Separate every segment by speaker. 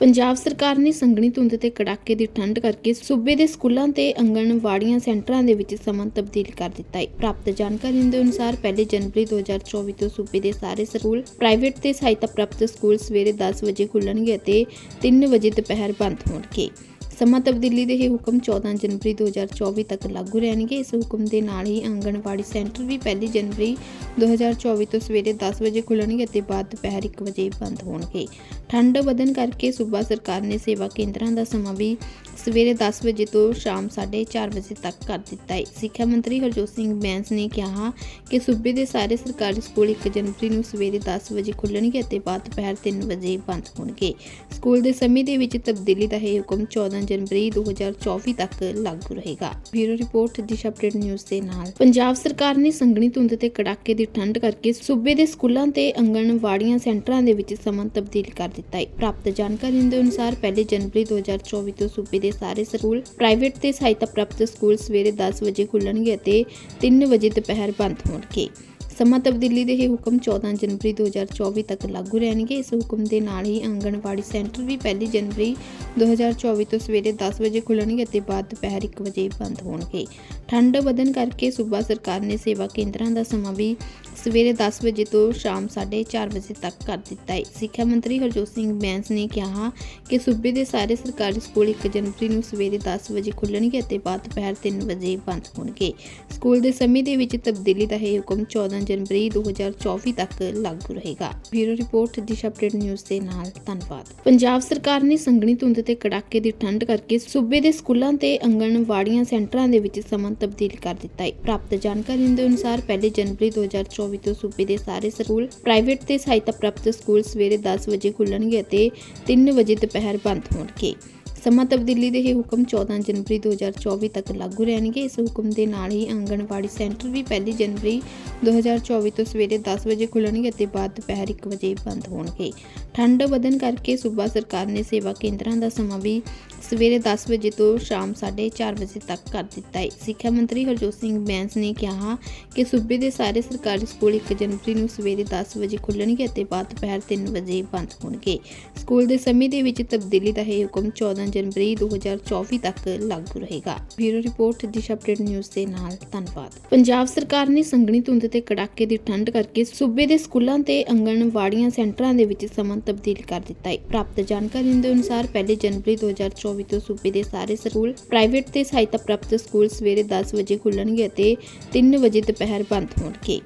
Speaker 1: ਪੰਜਾਬ ਸਰਕਾਰ ਨੇ ਸੰਘਣੀ ਧੁੰਦ ਤੇ ਕੜਾਕੇ ਦੀ ਠੰਡ ਕਰਕੇ ਸੂਬੇ ਦੇ ਸਕੂਲਾਂ ਤੇ ਆਂਗਣਵਾੜੀਆਂ ਸੈਂਟਰਾਂ ਦੇ ਵਿੱਚ ਸਮਾਂ ਤਬਦੀਲ ਕਰ ਦਿੱਤਾ ਹੈ। ਪ੍ਰਾਪਤ ਜਾਣਕਾਰੀ ਦੇ ਅਨੁਸਾਰ ਪਹਿਲੀ ਜਨਵਰੀ 2024 ਤੋਂ ਸੂਬੇ ਦੇ ਸਾਰੇ ਸਕੂਲ ਪ੍ਰਾਈਵੇਟ ਤੇ ਸਹਾਇਤਾ ਪ੍ਰਾਪਤ ਸਕੂਲ ਸਵੇਰੇ 10 ਵਜੇ ਖੁੱਲਣਗੇ ਅਤੇ 3 ਵਜੇ ਦੁਪਹਿਰ ਬੰਦ ਹੋਣਗੇ। ਸਮਾਂ ਤਬਦੀਲੀ ਦੇ ਇਹ ਹੁਕਮ 14 ਜਨਵਰੀ 2024 ਤੱਕ ਲਾਗੂ ਰਹਿਣਗੇ। ਇਸ ਹੁਕਮ ਦੇ ਨਾਲ ਹੀ ਆਂਗਣਵਾੜੀ ਸੈਂਟਰ ਵੀ ਪਹਿਲੀ ਜਨਵਰੀ 2024 ਤੋਂ ਸਵੇਰੇ 10 ਵਜੇ ਖੁੱਲਣਗੇ ਅਤੇ ਬਾਅਦ ਦੁਪਹਿਰ 1 ਵਜੇ ਬੰਦ ਹੋਣਗੇ। ਠੰਡ ਵਧਣ ਕਰਕੇ ਸੂਬਾ ਸਰਕਾਰ ਨੇ ਸੇਵਾ ਕੇਂਦਰਾਂ ਦਾ ਸਮਾਂ ਵੀ ਸਵੇਰੇ 10 ਵਜੇ ਤੋਂ ਸ਼ਾਮ 4:30 ਵਜੇ ਤੱਕ ਕਰ ਦਿੱਤਾ ਹੈ। ਸਿੱਖਿਆ ਮੰਤਰੀ ਹਰਜੋਤ ਸਿੰਘ ਬੈਂਸ ਨੇ ਕਿਹਾ ਕਿ ਸੂਬੇ ਦੇ ਸਾਰੇ ਸਰਕਾਰੀ ਸਕੂਲ 1 ਜਨਵਰੀ ਨੂੰ ਸਵੇਰੇ 10 ਵਜੇ ਖੁੱਲਣਗੇ ਅਤੇ ਬਾਅਦ ਦੁਪਹਿਰ 3 ਵਜੇ ਬੰਦ ਹੋਣਗੇ। ਸਕੂਲ ਦੇ ਸਮੇਂ ਦੇ ਵਿੱਚ ਤਬਦੀਲੀ ਦਾ ਇਹ ਹੁਕਮ 14 ਜਨਵਰੀ 2024 ਤੱਕ ਲਾਗੂ ਰਹੇਗਾ। Bureau report, Disha update news ਦੇ ਨਾਲ। ਪੰਜਾਬ ਸਰਕਾਰ ਨੇ ਸੰਘਣੀ ਧੁੰਦ ਤੇ ਕੜਾਕੇ ਦੀ ਠੰਡ ਕਰਕੇ ਸੂਬੇ ਦੇ ਸਕੂਲਾਂ ਤੇ ਆਂਗਣਵਾੜੀਆਂ ਸੈਂਟਰਾਂ ਦੇ ਵਿੱਚ ਸਮਾਂ ਤਬਦੀਲ ਕਰ ਦਿੱਤਾ ਹੈ। ਪ੍ਰਾਪਤ ਜਾਣਕਾਰੀ ਦੇ ਅਨੁਸਾਰ ਪਹਿਲੀ ਜਨਵਰੀ 2024 ਤੋਂ ਸੂਬੇ ਦੇ ਸਾਰੇ ਸਕੂਲ ਪ੍ਰਾਈਵੇਟ ਤੇ ਸਹਾਇਤਾ ਪ੍ਰਾਪਤ ਸਕੂਲ ਸਵੇਰੇ 10 ਵਜੇ ਖੁੱਲਣਗੇ ਅਤੇ 3 ਵਜੇ ਦੁਪਹਿਰ ਬੰਦ ਹੋਣਗੇ। ਸਮਾਂ ਤਬਦੀਲੀ ਦੇ ਇਹ ਹੁਕਮ 14 ਜਨਵਰੀ 2024 ਤੱਕ ਲਾਗੂ ਰਹਿਣਗੇ। ਇਸ ਹੁਕਮ ਦੇ ਨਾਲ ਹੀ ਆਂਗਣਵਾੜੀ ਸੈਂਟਰ ਵੀ ਪਹਿਲੀ ਜਨਵਰੀ 2024 ਤੋਂ ਸਵੇਰੇ 10 ਵਜੇ ਖੁੱਲਣਗੇ ਅਤੇ ਬਾਅਦ ਦੁਪਹਿਰ 1 ਵਜੇ ਬੰਦ ਹੋਣਗੇ। ਠੰਡ ਵਧਣ ਕਰਕੇ ਸੂਬਾ ਸਰਕਾਰ ਨੇ ਸੇਵਾ ਕੇਂਦਰਾਂ ਦਾ ਸਮਾਂ ਵੀ ਸਵੇਰੇ 10 ਵਜੇ ਤੋਂ ਸ਼ਾਮ 4:30 ਵਜੇ ਤੱਕ ਕਰ ਦਿੱਤਾ ਹੈ। ਸਿੱਖਿਆ ਮੰਤਰੀ ਹਰਜੋਤ ਸਿੰਘ ਬੈਂਸ ਨੇ ਕਿਹਾ ਕਿ ਸੂਬੇ ਦੇ ਸਾਰੇ ਸਰਕਾਰੀ ਸਕੂਲ 1 ਜਨਵਰੀ ਨੂੰ ਸਵੇਰੇ 10 ਵਜੇ ਖੁੱਲਣਗੇ ਅਤੇ ਬਾਅਦ ਦੁਪਹਿਰ 3 ਵਜੇ ਬੰਦ ਹੋਣਗੇ। ਸਕੂਲ ਦੇ ਸਮੇਂ ਦੇ ਵਿੱਚ ਤਬਦੀਲੀ ਦਾ ਇਹ ਹੁਕਮ 14 ਜਨਵਰੀ 2024 ਤੱਕ ਲਾਗੂ ਰਹੇਗਾ। Bureau report, Disha update news ਦੇ ਨਾਲ ਧੰਨਵਾਦ। ਪੰਜਾਬ ਸਰਕਾਰ ਨੇ ਸੰਘਣੀ ਧੁੰਦ ਤੇ ਕੜਾਕੇ ਦੀ ਠੰਡ ਕਰਕੇ ਸੂਬੇ ਦੇ ਸਕੂਲਾਂ ਤੇ ਆਂਗਣਵਾੜੀਆਂ ਸੈਂਟਰਾਂ ਦੇ ਵਿੱਚ ਸਮਾਂ ਤਬਦੀਲ ਕਰ ਦਿੱਤਾ ਹੈ। ਪ੍ਰਾਪਤ ਜਾਣਕਾਰੀ ਦੇ ਅਨੁਸਾਰ ਪਹਿਲੇ ਜਨਵਰੀ 2024 ਤੋਂ ਸੂਬੇ ਦੇ ਸਾਰੇ ਸਕੂਲ ਪ੍ਰਾਈਵੇਟ ਤੇ ਸਹਾਇਤਾ ਪ੍ਰਾਪਤ ਸਕੂਲ ਸਵੇਰੇ 10 ਵਜੇ ਖੁੱਲਣਗੇ ਅਤੇ 3 ਵਜੇ ਦੁਪਹਿਰ ਬੰਦ ਹੋਣਗੇ। ਸਮਾਂ ਤਬਦੀਲੀ ਦੇ ਇਹ ਹੁਕਮ 14 ਜਨਵਰੀ 2024 ਤੱਕ ਲਾਗੂ ਰਹਿਣਗੇ। ਇਸ ਹੁਕਮ ਦੇ ਨਾਲ ਹੀ ਆਂਗਣਵਾੜੀ ਸੈਂਟਰ ਵੀ ਪਹਿਲੀ ਜਨਵਰੀ 2024 ਤੋਂ ਸਵੇਰੇ 10 ਵਜੇ ਖੁੱਲਣਗੇ ਅਤੇ ਬਾਅਦ ਦੁਪਹਿਰ 1 ਵਜੇ ਬੰਦ ਹੋਣਗੇ। ਠੰਡ ਵਧਣ ਕਰਕੇ ਸੂਬਾ ਸਰਕਾਰ ਨੇ ਸੇਵਾ ਕੇਂਦਰਾਂ ਦਾ ਸਮਾਂ ਵੀ ਸਵੇਰੇ 10 ਵਜੇ ਤੋਂ ਸ਼ਾਮ 4:30 ਵਜੇ ਤੱਕ ਕਰ ਦਿੱਤਾ ਹੈ। ਸਿੱਖਿਆ ਮੰਤਰੀ ਹਰਜੋਤ ਸਿੰਘ ਬੈਂਸ ਨੇ ਕਿਹਾ ਕਿ ਸੂਬੇ ਦੇ ਸਾਰੇ ਸਰਕਾਰੀ ਸਕੂਲ 1 ਜਨਵਰੀ ਨੂੰ ਸਵੇਰੇ 10 ਵਜੇ ਖੁੱਲਣਗੇ ਅਤੇ ਬਾਅਦ ਦੁਪਹਿਰ 3 ਵਜੇ ਬੰਦ ਹੋਣਗੇ। ਸਕੂਲ ਦੇ ਸਮੇਂ ਦੇ ਵਿੱਚ ਤਬਦੀਲੀ ਦਾ ਇਹ ਹੁਕਮ 14 ਜਨਵਰੀ 2024 ਤੱਕ ਲਾਗੂ ਰਹੇਗਾ। Bureau report, Disha update news ਦੇ ਨਾਲ ਧੰਨਵਾਦ। ਪੰਜਾਬ ਸਰਕਾਰ ਨੇ ਸੰਘਣੀ ਧੁੰਦ ਤੇ ਕੜਾਕੇ ਦੀ ਠੰਡ ਕਰਕੇ ਸੂਬੇ ਦੇ ਸਕੂਲਾਂ ਤੇ ਆਂਗਣਵਾੜੀਆਂ ਸੈਂਟਰਾਂ ਦੇ ਵਿੱਚ ਸਮਾਂ ਤਬਦੀਲ ਕਰ ਦਿੱਤਾ ਹੈ। ਪ੍ਰਾਪਤ ਜਾਣਕਾਰੀ ਦੇ ਅਨੁਸਾਰ ਪਹਿਲੀ ਜਨਵਰੀ 2024 ਤੋਂ ਸੂਬੇ ਦੇ ਸਾਰੇ ਸਕੂਲ ਪ੍ਰਾਈਵੇਟ ਤੇ ਸਹਾਇਤਾ ਪ੍ਰਾਪਤ ਸਕੂਲ ਸਵੇਰੇ 10 ਵਜੇ ਖੁੱਲਣਗੇ ਅਤੇ 3 ਵਜੇ ਦੁਪਹਿਰ ਬੰਦ ਹੋਣਗੇ।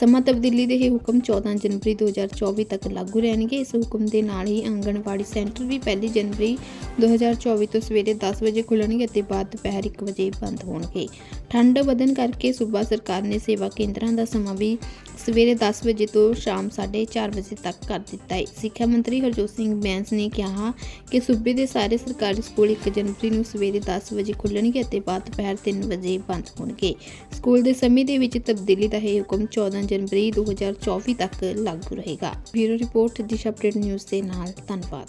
Speaker 1: ਸਮਾਂ ਤਬਦੀਲੀ ਦੇ ਇਹ ਹੁਕਮ 14 ਜਨਵਰੀ 2024 ਤੱਕ ਲਾਗੂ ਰਹਿਣਗੇ। ਇਸ ਹੁਕਮ ਦੇ ਨਾਲ ਹੀ ਆਂਗਣਵਾੜੀ ਸੈਂਟਰ ਵੀ ਪਹਿਲੀ ਜਨਵਰੀ 2024 ਤੋਂ ਸਵੇਰੇ 10 ਵਜੇ ਖੁੱਲਣਗੇ ਅਤੇ ਬਾਅਦ ਦੁਪਹਿਰ 1 ਵਜੇ ਬੰਦ ਹੋਣਗੇ। ਠੰਡ ਵਧਣ ਕਰਕੇ ਸੂਬਾ ਸਰਕਾਰ ਨੇ ਸੇਵਾ ਕੇਂਦਰਾਂ ਦਾ ਸਮਾਂ ਵੀ ਸਵੇਰੇ 10 ਵਜੇ ਤੋਂ ਸ਼ਾਮ 4:30 ਵਜੇ ਤੱਕ ਕਰ ਦਿੱਤਾ ਹੈ। ਸਿੱਖਿਆ ਮੰਤਰੀ ਹਰਜੋਤ ਸਿੰਘ ਬੈਂਸ ਨੇ ਕਿਹਾ ਕਿ ਸੂਬੇ ਦੇ ਸਾਰੇ ਸਰਕਾਰੀ ਸਕੂਲ 1 ਜਨਵਰੀ ਨੂੰ ਸਵੇਰੇ 10 ਵਜੇ ਖੁੱਲਣਗੇ ਅਤੇ ਬਾਅਦ ਦੁਪਹਿਰ 3 ਵਜੇ ਬੰਦ ਹੋਣਗੇ। ਸਕੂਲ ਦੇ ਸਮੇਂ ਦੇ ਵਿੱਚ ਤਬਦੀਲੀ ਦਾ ਇਹ ਹੁਕਮ 14 ਜਨਵਰੀ 2024 ਤੱਕ ਲਾਗੂ ਰਹੇਗਾ। Bureau report Disha print news ਦੇ ਨਾਲ ਧੰਨਵਾਦ।